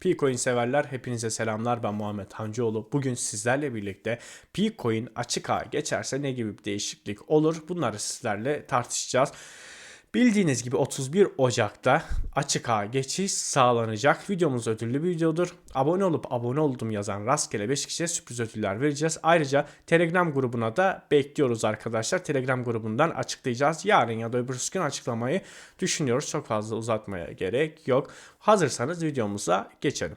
Picoin severler hepinize selamlar ben Muhammed Hancıoğlu. Bugün sizlerle birlikte Picoin açık ağa geçerse ne gibi bir değişiklik olur bunları sizlerle tartışacağız. Bildiğiniz gibi 31 Ocak'ta açık ağa geçiş sağlanacak. Videomuz ödüllü bir videodur. Abone olup abone oldum yazan rastgele 5 kişiye sürpriz ödüller vereceğiz. Ayrıca Telegram grubuna da bekliyoruz arkadaşlar. Telegram grubundan açıklayacağız. Yarın ya da öbür gün açıklamayı düşünüyoruz. Çok fazla uzatmaya gerek yok. Hazırsanız videomuza geçelim.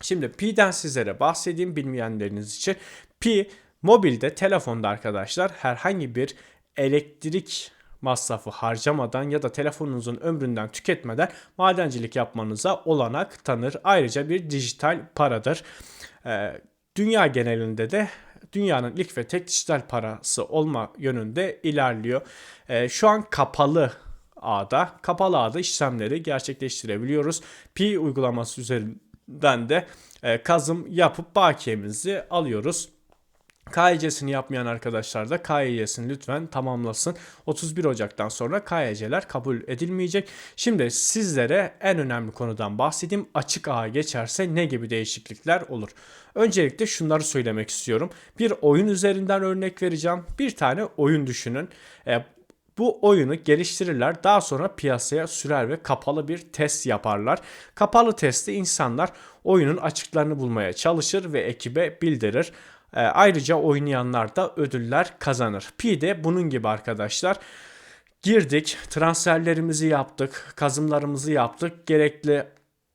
Şimdi Pi'den sizlere bahsedeyim bilmeyenleriniz için. Pi mobilde telefonda arkadaşlar herhangi bir elektrik masrafı harcamadan ya da telefonunuzun ömründen tüketmeden madencilik yapmanıza olanak tanır. Ayrıca bir dijital paradır. Ee, dünya genelinde de dünyanın ilk ve tek dijital parası olma yönünde ilerliyor. Ee, şu an kapalı ağda, kapalı ağda işlemleri gerçekleştirebiliyoruz. Pi uygulaması üzerinden de e, kazım yapıp bakiyemizi alıyoruz. KYC'sini yapmayan arkadaşlar da KYC'sini lütfen tamamlasın. 31 Ocak'tan sonra KYC'ler kabul edilmeyecek. Şimdi sizlere en önemli konudan bahsedeyim. Açık ağa geçerse ne gibi değişiklikler olur? Öncelikle şunları söylemek istiyorum. Bir oyun üzerinden örnek vereceğim. Bir tane oyun düşünün. E, bu oyunu geliştirirler. Daha sonra piyasaya sürer ve kapalı bir test yaparlar. Kapalı testte insanlar oyunun açıklarını bulmaya çalışır ve ekibe bildirir. E, ayrıca oynayanlar da ödüller kazanır. Pi de bunun gibi arkadaşlar. Girdik, transferlerimizi yaptık, kazımlarımızı yaptık. Gerekli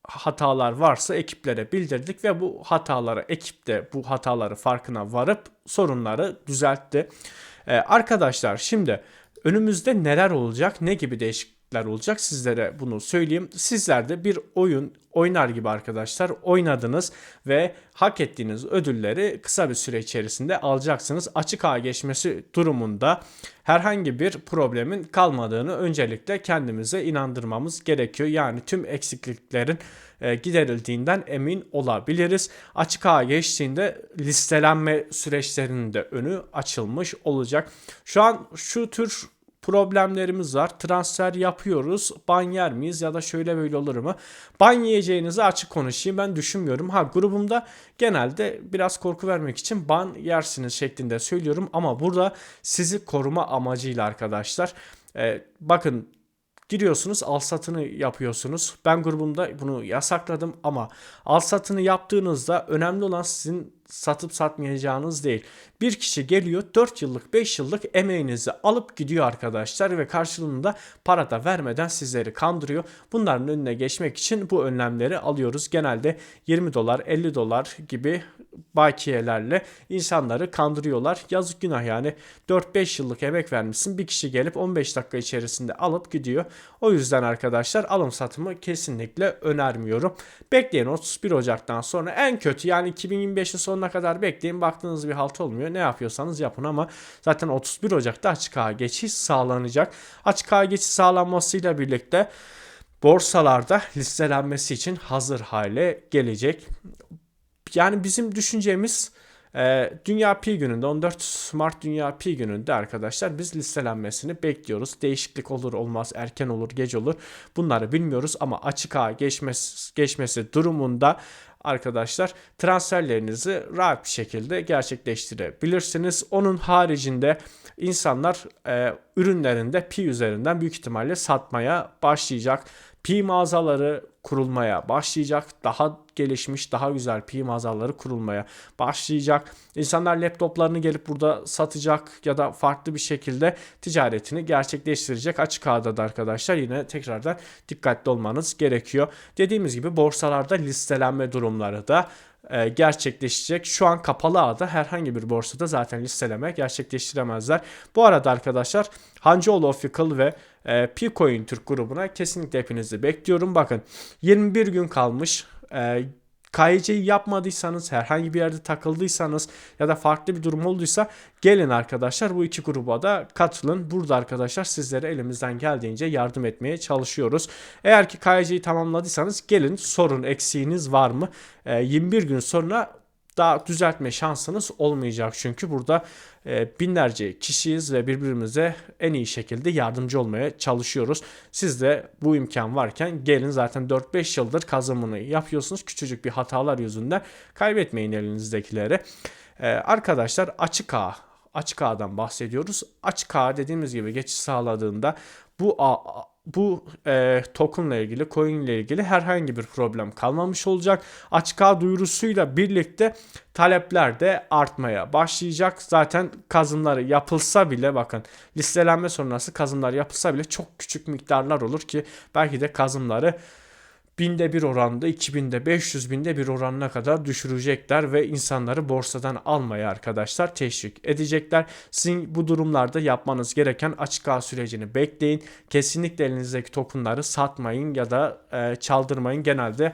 hatalar varsa ekiplere bildirdik ve bu hataları ekip de bu hataları farkına varıp sorunları düzeltti. Ee, arkadaşlar şimdi önümüzde neler olacak, ne gibi değişiklikler olacak sizlere bunu söyleyeyim. Sizler de bir oyun oynar gibi arkadaşlar oynadınız ve hak ettiğiniz ödülleri kısa bir süre içerisinde alacaksınız. Açık ağa geçmesi durumunda herhangi bir problemin kalmadığını öncelikle kendimize inandırmamız gerekiyor. Yani tüm eksikliklerin e, giderildiğinden emin olabiliriz. Açık ağa geçtiğinde listelenme süreçlerinin de önü açılmış olacak. Şu an şu tür problemlerimiz var. Transfer yapıyoruz. Ban yer miyiz ya da şöyle böyle olur mu? Ban yiyeceğinizi açık konuşayım. Ben düşünmüyorum. Ha grubumda genelde biraz korku vermek için ban yersiniz şeklinde söylüyorum. Ama burada sizi koruma amacıyla arkadaşlar. Ee, bakın giriyorsunuz al satını yapıyorsunuz. Ben grubumda bunu yasakladım ama al satını yaptığınızda önemli olan sizin satıp satmayacağınız değil. Bir kişi geliyor 4 yıllık 5 yıllık emeğinizi alıp gidiyor arkadaşlar ve karşılığında para da vermeden sizleri kandırıyor. Bunların önüne geçmek için bu önlemleri alıyoruz. Genelde 20 dolar 50 dolar gibi bakiyelerle insanları kandırıyorlar. Yazık günah yani 4-5 yıllık emek vermişsin bir kişi gelip 15 dakika içerisinde alıp gidiyor. O yüzden arkadaşlar alım satımı kesinlikle önermiyorum. Bekleyin 31 Ocak'tan sonra en kötü yani 2025'in sonuna kadar bekleyin baktığınız bir halt olmuyor. Ne yapıyorsanız yapın ama zaten 31 Ocak'ta açık ağa geçiş sağlanacak. Açık ağa geçiş sağlanmasıyla birlikte borsalarda listelenmesi için hazır hale gelecek yani bizim düşüncemiz e, Dünya Pi gününde 14 Mart Dünya Pi gününde arkadaşlar biz listelenmesini bekliyoruz. Değişiklik olur olmaz erken olur geç olur bunları bilmiyoruz ama açık ağa geçmesi, geçmesi durumunda arkadaşlar transferlerinizi rahat bir şekilde gerçekleştirebilirsiniz. Onun haricinde insanlar e, ürünlerinde pi üzerinden büyük ihtimalle satmaya başlayacak. Pi mağazaları kurulmaya başlayacak. Daha gelişmiş, daha güzel pi mağazaları kurulmaya başlayacak. İnsanlar laptoplarını gelip burada satacak ya da farklı bir şekilde ticaretini gerçekleştirecek. Açık ağda da arkadaşlar yine tekrardan dikkatli olmanız gerekiyor. Dediğimiz gibi borsalarda listelenme durumları da gerçekleşecek. Şu an kapalı ağda herhangi bir borsada zaten listeleme gerçekleştiremezler. Bu arada arkadaşlar Hancıoğlu Official ve e, Picoin Türk grubuna kesinlikle hepinizi bekliyorum. Bakın 21 gün kalmış. E, KYC'yi yapmadıysanız, herhangi bir yerde takıldıysanız ya da farklı bir durum olduysa gelin arkadaşlar bu iki gruba da katılın. Burada arkadaşlar sizlere elimizden geldiğince yardım etmeye çalışıyoruz. Eğer ki KYC'yi tamamladıysanız gelin sorun eksiğiniz var mı? E, 21 gün sonra daha düzeltme şansınız olmayacak çünkü burada e, binlerce kişiyiz ve birbirimize en iyi şekilde yardımcı olmaya çalışıyoruz. Siz de bu imkan varken gelin zaten 4-5 yıldır kazımını yapıyorsunuz. Küçücük bir hatalar yüzünden kaybetmeyin elinizdekileri. E, arkadaşlar açık ağ açık ağdan bahsediyoruz. Açık ağ dediğimiz gibi geçiş sağladığında bu ağ, bu e, tokenla ilgili, coin ile ilgili herhangi bir problem kalmamış olacak. Açık duyurusuyla birlikte talepler de artmaya başlayacak. Zaten kazımları yapılsa bile bakın listelenme sonrası kazımlar yapılsa bile çok küçük miktarlar olur ki belki de kazımları binde bir oranda 2000'de 500 binde bir oranına kadar düşürecekler ve insanları borsadan almaya arkadaşlar teşvik edecekler. Sizin bu durumlarda yapmanız gereken açık ağ sürecini bekleyin. Kesinlikle elinizdeki tokenları satmayın ya da e, çaldırmayın. Genelde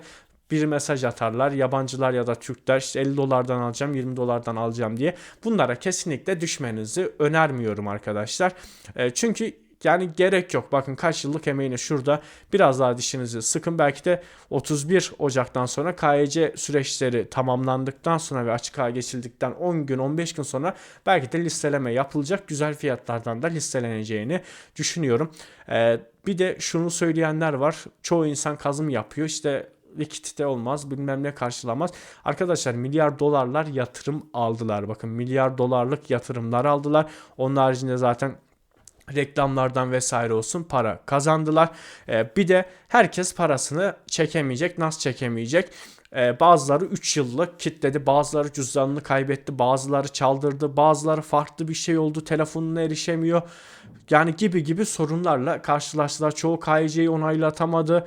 bir mesaj atarlar. Yabancılar ya da Türkler işte 50 dolardan alacağım 20 dolardan alacağım diye. Bunlara kesinlikle düşmenizi önermiyorum arkadaşlar. E, çünkü yani gerek yok. Bakın kaç yıllık emeğini şurada biraz daha dişinizi sıkın. Belki de 31 Ocak'tan sonra KYC süreçleri tamamlandıktan sonra ve açık geçildikten 10 gün 15 gün sonra belki de listeleme yapılacak. Güzel fiyatlardan da listeleneceğini düşünüyorum. Ee, bir de şunu söyleyenler var. Çoğu insan kazım yapıyor. İşte likidite olmaz bilmem ne karşılamaz. Arkadaşlar milyar dolarlar yatırım aldılar. Bakın milyar dolarlık yatırımlar aldılar. Onun haricinde zaten reklamlardan vesaire olsun para kazandılar. Ee, bir de herkes parasını çekemeyecek. Nasıl çekemeyecek? Ee, bazıları 3 yıllık kitledi, bazıları cüzdanını kaybetti, bazıları çaldırdı, bazıları farklı bir şey oldu, telefonuna erişemiyor. Yani gibi gibi sorunlarla karşılaştılar. Çoğu KYC'yi onaylatamadı.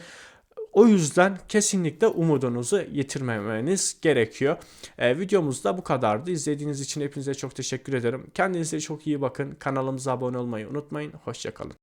O yüzden kesinlikle umudunuzu yitirmemeniz gerekiyor. Ee, videomuz da bu kadardı. İzlediğiniz için hepinize çok teşekkür ederim. Kendinize çok iyi bakın. Kanalımıza abone olmayı unutmayın. Hoşçakalın.